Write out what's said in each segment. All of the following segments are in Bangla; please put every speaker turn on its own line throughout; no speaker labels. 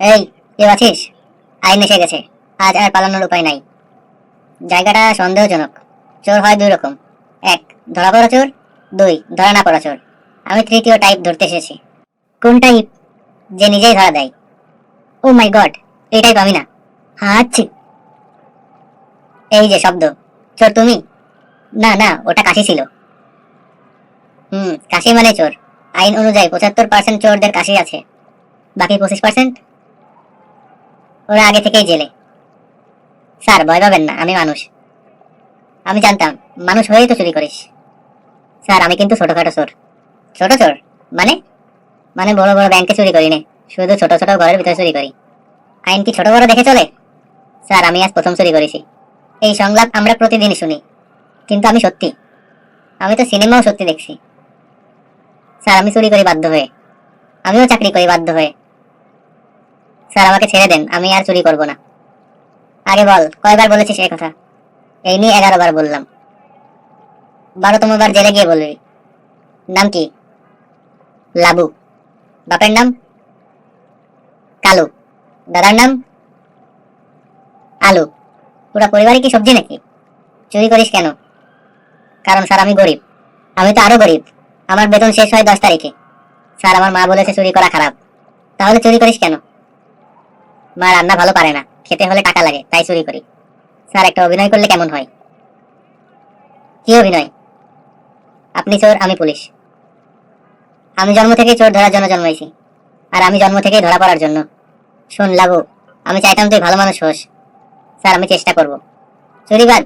এই, কেউ আছিস? আইন এসে গেছে। আজ আর পালানোর উপায় নাই। জায়গাটা সন্দেহজনক। চোর হয় দুই রকম। এক, ধরা পড়া চোর। দুই, ধরা না পড়া চোর। আমি তৃতীয় টাইপ ধরতে এসেছি। কোন টাইপ যে নিজেই ধরা দেয়। ও মাই গড এই টাইপ আমি না। হাঁচছি এই যে শব্দ। চোর তুমি? না না, ওটা কাশি ছিল। হুম, কাশি মানে চোর। আইন অনুযায়ী পঁচাত্তর পার্সেন্ট চোরদের কাশি আছে। বাকি পঁচিশ পার্সেন্ট ওরা আগে থেকেই জেলে। স্যার, ভয় পাবেন না, আমি মানুষ। আমি জানতাম, মানুষ হয়েই তো চুরি করিস। স্যার, আমি কিন্তু ছোটখাটো চোর। ছোট চোর? মানে? মানে বড় বড় ব্যাংকে চুরি করি না শুধু ছোট ছোট ঘরের ভিতরে চুরি করি। আইন কি ছোট বড় দেখে চলে? স্যার, আমি আজ প্রথম চুরি করেছি। এই সংলাপ আমরা প্রতিদিনই শুনি। কিন্তু আমি সত্যি। আমি তো সিনেমাও সত্যি দেখছি। স্যার, আমি চুরি করি বাধ্য হয়ে। আমিও চাকরি করি বাধ্য হয়ে। স্যার, আমাকে ছেড়ে দেন, আমি আর চুরি করব না। আগে বল, কয়বার বলেছিস এই কথা? এই নিয়ে এগারো বার বললাম। বারোতম বার জেলে গিয়ে বলবি নাম কি? লাবু। বাপের নাম? কালু। দাদার নাম? আলু। পুরা পরিবারে কি সবজি নাকি? চুরি করিস কেন? কারণ স্যার, আমি গরিব। আমি তো আরও গরিব। আমার বেতন শেষ হয় দশ তারিখে। স্যার, আমার মা বলেছে চুরি করা খারাপ। তাহলে চুরি করিস কেন? মা রান্না ভালো পারে না। খেতে হলে টাকা লাগে, তাই চুরি করি। স্যার, একটা অভিনয় করলে কেমন হয়? কি অভিনয়? আপনি চোর, আমি পুলিশ। আমি জন্ম থেকেই চোর ধরার জন্য জন্মাইছি। আর আমি জন্ম থেকেই ধরা পড়ার জন্য। শোন, লাবু, আমি চাইতাম তুই ভালো মানুষ হোস। স্যার, আমি চেষ্টা করব। চুরিবাদ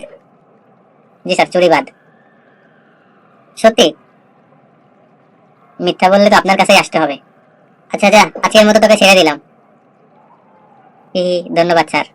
জি স্যার চুরিবাদ সত্যি? মিথ্যা বললে তো আপনার কাছেই আসতে হবে। আচ্ছা যা, আজকের মতো তোকে ছেড়ে দিলাম। ধন্যবাদ স্যার।